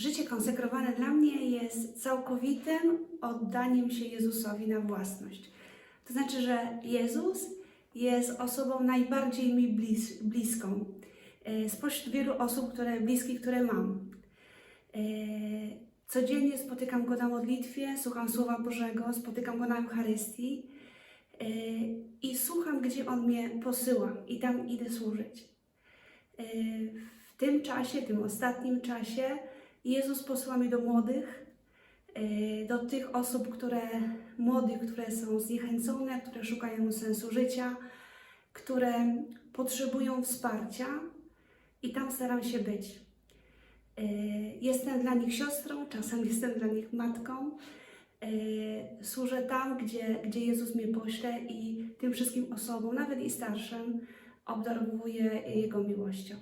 Życie konsekrowane dla mnie jest całkowitym oddaniem się Jezusowi na własność. To znaczy, że Jezus jest osobą najbardziej mi blis, bliską e, spośród wielu osób, które, bliskich, które mam. E, Codziennie spotykam Go na modlitwie, słucham Słowa Bożego, spotykam Go na Eucharystii e, i słucham, gdzie On mnie posyła i tam idę służyć. W tym czasie, tym ostatnim czasie, Jezus posyła mnie do młodych, e, do tych osób, które młodych, które są zniechęcone, które szukają sensu życia, które potrzebują wsparcia i tam staram się być. E, Jestem dla nich siostrą, czasem jestem dla nich matką. E, Służę tam, gdzie, gdzie Jezus mnie pośle i tym wszystkim osobom, nawet i starszym, obdarowuję Jego miłością.